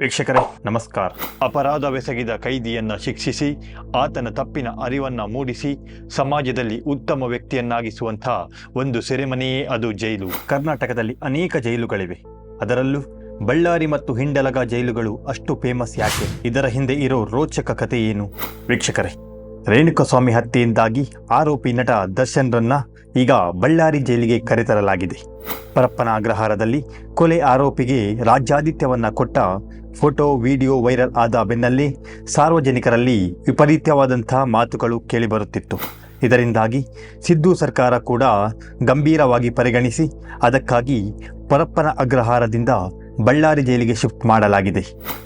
ವೀಕ್ಷಕರೇ, ನಮಸ್ಕಾರ. ಅಪರಾಧವೆಸಗಿದ ಕೈದಿಯನ್ನ ಶಿಕ್ಷಿಸಿ, ಆತನ ತಪ್ಪಿನ ಅರಿವನ್ನ ಮೂಡಿಸಿ, ಸಮಾಜದಲ್ಲಿ ಉತ್ತಮ ವ್ಯಕ್ತಿಯನ್ನಾಗಿಸುವಂತಹ ಒಂದು ಸೆರೆಮನೆಯೇ ಅದು ಜೈಲು. ಕರ್ನಾಟಕದಲ್ಲಿ ಅನೇಕ ಜೈಲುಗಳಿವೆ. ಅದರಲ್ಲೂ ಬಳ್ಳಾರಿ ಮತ್ತು ಹಿಂಡಲಗ ಜೈಲುಗಳು ಅಷ್ಟು ಫೇಮಸ್ ಯಾಕೆ? ಇದರ ಹಿಂದೆ ಇರೋ ರೋಚಕ ಕಥೆ ಏನು? ವೀಕ್ಷಕರೇ ರೇಣುಕಸ್ವಾಮಿ ಹತ್ಯೆಯಿಂದಾಗಿ ಆರೋಪಿ ನಟ ದರ್ಶನ್ರನ್ನ ಈಗ ಬಳ್ಳಾರಿ ಜೈಲಿಗೆ ಕರೆತರಲಾಗಿದೆ. ಪರಪ್ಪನ ಅಗ್ರಹಾರದಲ್ಲಿ ಕೊಲೆ ಆರೋಪಿಗೆ ರಾಜ್ಯಾದಿತ್ಯವನ್ನ ಕೊಟ್ಟ ಫೋಟೋ, ವಿಡಿಯೋ ವೈರಲ್ ಆದ ಬೆನ್ನಲ್ಲೇ ಸಾರ್ವಜನಿಕರಲ್ಲಿ ವಿಪರೀತವಾದಂತಹ ಮಾತುಗಳು ಕೇಳಿಬರುತ್ತಿತ್ತು. ಇದರಿಂದಾಗಿ ಸಿದ್ದು ಸರ್ಕಾರ ಕೂಡ ಗಂಭೀರವಾಗಿ ಪರಿಗಣಿಸಿ ಅದಕ್ಕಾಗಿ ಪರಪ್ಪನ ಅಗ್ರಹಾರದಿಂದ ಬಳ್ಳಾರಿ ಜೈಲಿಗೆ ಶಿಫ್ಟ್ ಮಾಡಲಾಗಿದೆ.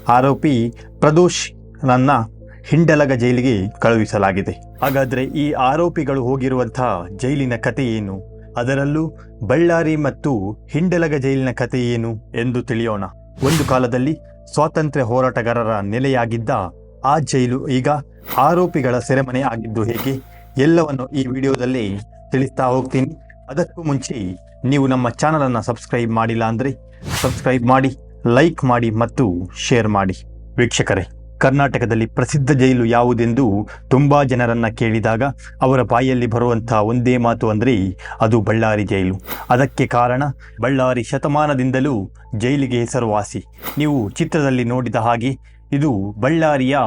ಆರೋಪಿ ಪ್ರದೋಷ್ ನನ್ನ ಹಿಂಡಲಗ ಜೈಲಿಗೆ ಕಳುಹಿಸಲಾಗಿದೆ. ಹಾಗಾದರೆ ಈ ಆರೋಪಿಗಳು ಹೋಗಿರುವಂತಹ ಜೈಲಿನ ಕತೆ ಏನು? ಅದರಲ್ಲೂ ಬಳ್ಳಾರಿ ಮತ್ತು ಹಿಂಡಲಗ ಜೈಲಿನ ಕತೆ ಏನು ಎಂದು ತಿಳಿಯೋಣ. ಒಂದು ಕಾಲದಲ್ಲಿ ಸ್ವಾತಂತ್ರ್ಯ ಹೋರಾಟಗಾರರ ನೆಲೆಯಾಗಿದ್ದ ಆ ಜೈಲು ಈಗ ಆರೋಪಿಗಳ ಸೆರೆಮನೆ ಆಗಿದ್ದು ಹೇಗೆ? ಎಲ್ಲವನ್ನು ಈ ವಿಡಿಯೋದಲ್ಲಿ ತಿಳಿಸ್ತಾ ಹೋಗ್ತೀನಿ. ಅದಕ್ಕೂ ಮುಂಚೆ ನೀವು ನಮ್ಮ ಚಾನಲನ್ನು ಸಬ್ಸ್ಕ್ರೈಬ್ ಮಾಡಿಲ್ಲ ಅಂದರೆ ಸಬ್ಸ್ಕ್ರೈಬ್ ಮಾಡಿ, ಲೈಕ್ ಮಾಡಿ ಮತ್ತು ಶೇರ್ ಮಾಡಿ. ವೀಕ್ಷಕರೇ ಕರ್ನಾಟಕದಲ್ಲಿ ಪ್ರಸಿದ್ಧ ಜೈಲು ಯಾವುದೆಂದು ತುಂಬ ಜನರನ್ನು ಕೇಳಿದಾಗ ಅವರ ಬಾಯಲ್ಲಿ ಬರುವಂಥ ಒಂದೇ ಮಾತು ಅಂದರೆ ಅದು ಬಳ್ಳಾರಿ ಜೈಲು. ಅದಕ್ಕೆ ಕಾರಣ ಬಳ್ಳಾರಿ ಶತಮಾನದಿಂದಲೂ ಜೈಲಿಗೆ ಹೆಸರುವಾಸಿ. ನೀವು ಚಿತ್ರದಲ್ಲಿ ನೋಡಿದ ಹಾಗೆ ಇದು ಬಳ್ಳಾರಿಯ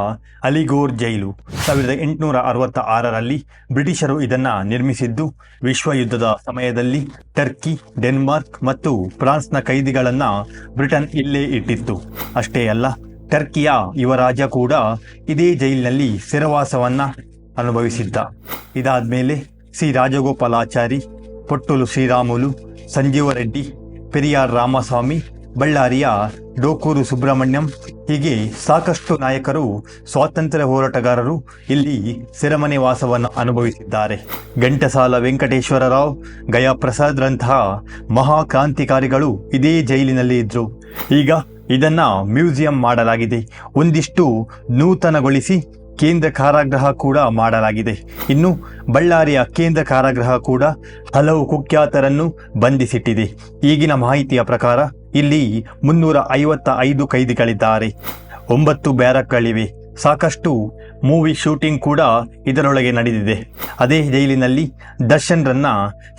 ಅಲಿಗೋರ್ ಜೈಲು. ಸಾವಿರದ ಎಂಟುನೂರ ಅರವತ್ತ ಆರರಲ್ಲಿ ಬ್ರಿಟಿಷರು ಇದನ್ನು ನಿರ್ಮಿಸಿದ್ದು ವಿಶ್ವ ಯುದ್ಧದ ಸಮಯದಲ್ಲಿ ಟರ್ಕಿ, ಡೆನ್ಮಾರ್ಕ್ ಮತ್ತು ಫ್ರಾನ್ಸ್ನ ಕೈದಿಗಳನ್ನು ಬ್ರಿಟನ್ ಇಲ್ಲೇ ಇಟ್ಟಿತ್ತು. ಅಷ್ಟೇ ಅಲ್ಲ ಟರ್ಕಿಯ ಯುವರಾಜ ಕೂಡ ಇದೇ ಜೈಲಿನಲ್ಲಿ ಸೆರೆವಾಸವನ್ನ ಅನುಭವಿಸಿದ್ದ. ಇದಾದ್ಮೇಲೆ ಸಿ ರಾಜಗೋಪಾಲಾಚಾರಿ, ಪೊಟ್ಟುಲು ಶ್ರೀರಾಮುಲು, ಸಂಜೀವ ರೆಡ್ಡಿ, ಪೆರಿಯಾರ್ ರಾಮಸ್ವಾಮಿ, ಬಳ್ಳಾರಿಯ ಡೋಕೂರು ಸುಬ್ರಹ್ಮಣ್ಯಂ ಹೀಗೆ ಸಾಕಷ್ಟು ನಾಯಕರು, ಸ್ವಾತಂತ್ರ್ಯ ಹೋರಾಟಗಾರರು ಇಲ್ಲಿ ಸೆರೆಮನೆ ವಾಸವನ್ನು ಅನುಭವಿಸಿದ್ದಾರೆ. ಘಂಟಸಾಲ ವೆಂಕಟೇಶ್ವರ ರಾವ್ ಗಯಾಪ್ರಸಾದ್ರಂತಹ ಮಹಾಕ್ರಾಂತಿಕಾರಿಗಳು ಇದೇ ಜೈಲಿನಲ್ಲಿ ಇದ್ರು. ಈಗ ಇದನ್ನ ಮ್ಯೂಸಿಯಂ ಮಾಡಲಾಗಿದೆ. ಒಂದಿಷ್ಟು ನೂತನಗೊಳಿಸಿ ಕೇಂದ್ರ ಕಾರಾಗೃಹ ಕೂಡ ಮಾಡಲಾಗಿದೆ. ಇನ್ನು ಬಳ್ಳಾರಿಯ ಕೇಂದ್ರ ಕಾರಾಗೃಹ ಕೂಡ ಹಲವು ಕುಖ್ಯಾತರನ್ನು ಬಂಧಿಸಿಟ್ಟಿದೆ. ಈಗಿನ ಮಾಹಿತಿಯ ಪ್ರಕಾರ ಇಲ್ಲಿ ಮುನ್ನೂರ ಐವತ್ತ ಐದು ಕೈದಿಗಳಿದ್ದಾರೆ. ಒಂಬತ್ತು ಬ್ಯಾರಕ್ಗಳಿವೆ. ಸಾಕಷ್ಟು ಮೂವಿ ಶೂಟಿಂಗ್ ಕೂಡ ಇದರೊಳಗೆ ನಡೆದಿದೆ. ಅದೇ ಜೈಲಿನಲ್ಲಿ ದರ್ಶನ್ರನ್ನ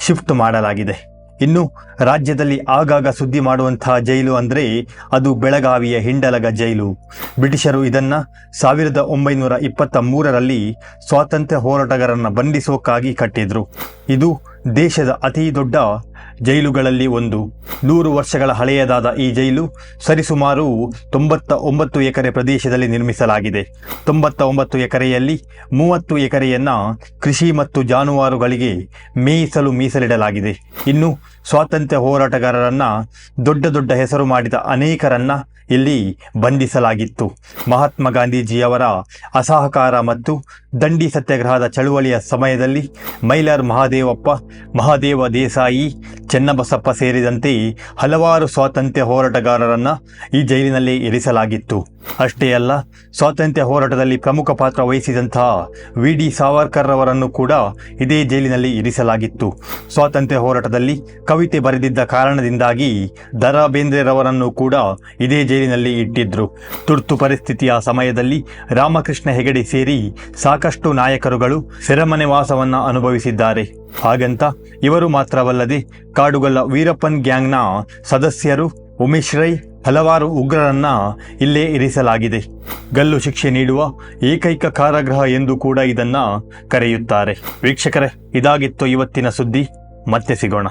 ಶಿಫ್ಟ್ ಮಾಡಲಾಗಿದೆ. ಇನ್ನು ರಾಜ್ಯದಲ್ಲಿ ಆಗಾಗ ಸುದ್ದಿ ಮಾಡುವಂತಹ ಜೈಲು ಅಂದರೆ ಅದು ಬೆಳಗಾವಿಯ ಹಿಂಡಲಗ ಜೈಲು. ಬ್ರಿಟಿಷರು ಇದನ್ನ ಸಾವಿರದ ಒಂಬೈನೂರ ಇಪ್ಪತ್ತ ಮೂರರಲ್ಲಿ ಸ್ವಾತಂತ್ರ್ಯ ಹೋರಾಟಗಾರರನ್ನು ಬಂಧಿಸೋಕ್ಕಾಗಿ ಕಟ್ಟಿದ್ರು. ಇದು ದೇಶದ ಅತಿ ದೊಡ್ಡ ಜೈಲುಗಳಲ್ಲಿ ಒಂದು. ನೂರು ವರ್ಷಗಳ ಹಳೆಯದಾದ ಈ ಜೈಲು ಸರಿಸುಮಾರು ತೊಂಬತ್ತ ಒಂಬತ್ತು ಎಕರೆ ಪ್ರದೇಶದಲ್ಲಿ ನಿರ್ಮಿಸಲಾಗಿದೆ. ತೊಂಬತ್ತ ಒಂಬತ್ತು ಎಕರೆಯಲ್ಲಿ ಮೂವತ್ತು ಎಕರೆಯನ್ನ ಕೃಷಿ ಮತ್ತು ಜಾನುವಾರುಗಳಿಗೆ ಮೇಯಿಸಲು ಮೀಸಲಿಡಲಾಗಿದೆ. ಇನ್ನು ಸ್ವಾತಂತ್ರ್ಯ ಹೋರಾಟಗಾರರನ್ನ ದೊಡ್ಡ ದೊಡ್ಡ ಹೆಸರು ಮಾಡಿದ ಅನೇಕರನ್ನ ಇಲ್ಲಿ ಬಂಧಿಸಲಾಗಿತ್ತು. ಮಹಾತ್ಮ ಗಾಂಧೀಜಿಯವರ ಅಸಹಕಾರ ಮತ್ತು ದಂಡಿ ಸತ್ಯಾಗ್ರಹದ ಚಳುವಳಿಯ ಸಮಯದಲ್ಲಿ ಮೈಲಾರ್ ಮಹಾದೇವಪ್ಪ, ಮಹಾದೇವ ದೇಸಾಯಿ ಚೆನ್ನಬಸಪ್ಪ ಸೇರಿದಂತೆ ಹಲವಾರು ಸ್ವಾತಂತ್ರ್ಯ ಹೋರಾಟಗಾರರನ್ನ ಈ ಜೈಲಿನಲ್ಲಿ ಇರಿಸಲಾಗಿತ್ತು. ಅಷ್ಟೇ ಅಲ್ಲ, ಸ್ವಾತಂತ್ರ್ಯ ಹೋರಾಟದಲ್ಲಿ ಪ್ರಮುಖ ಪಾತ್ರ ವಹಿಸಿದಂತಹ ವಿ. ಡಿ. ಸಾವರ್ಕರ್ ಅವರನ್ನು ಕೂಡ ಇದೇ ಜೈಲಿನಲ್ಲಿ ಇರಿಸಲಾಗಿತ್ತು. ಸ್ವಾತಂತ್ರ್ಯ ಹೋರಾಟದಲ್ಲಿ ಕವಿತೆ ಬರೆದಿದ್ದ ಕಾರಣದಿಂದಾಗಿ ದರಾ ಬೇಂದ್ರೆರವರನ್ನು ಕೂಡ ಇದೇ ಜೈಲಿನಲ್ಲಿ ಇಟ್ಟಿದ್ರು. ತುರ್ತು ಪರಿಸ್ಥಿತಿಯ ಸಮಯದಲ್ಲಿ ರಾಮಕೃಷ್ಣ ಹೆಗಡೆ ಸೇರಿ ಸಾಕಷ್ಟು ನಾಯಕರುಗಳು ಸೆರೆಮನೆ ವಾಸವನ್ನು ಅನುಭವಿಸಿದ್ದಾರೆ. ಹಾಗಂತ ಇವರು ಮಾತ್ರವಲ್ಲದೆ ಕಾಡುಗಲ್ಲ ವೀರಪ್ಪನ್ ಗ್ಯಾಂಗ್ನ ಸದಸ್ಯರು ಉಮೇಶ್ ರೈ ಹಲವಾರು ಉಗ್ರರನ್ನ ಇಲ್ಲೇ ಇರಿಸಲಾಗಿದೆ. ಗಲ್ಲು ಶಿಕ್ಷೆ ನೀಡುವ ಏಕೈಕ ಕಾರಾಗೃಹ ಎಂದು ಕೂಡ ಇದನ್ನ ಕರೆಯುತ್ತಾರೆ. ವೀಕ್ಷಕರೇ, ಇದಾಗಿತ್ತು ಇವತ್ತಿನ ಸುದ್ದಿ. ಮತ್ತೆ ಸಿಗೋಣ.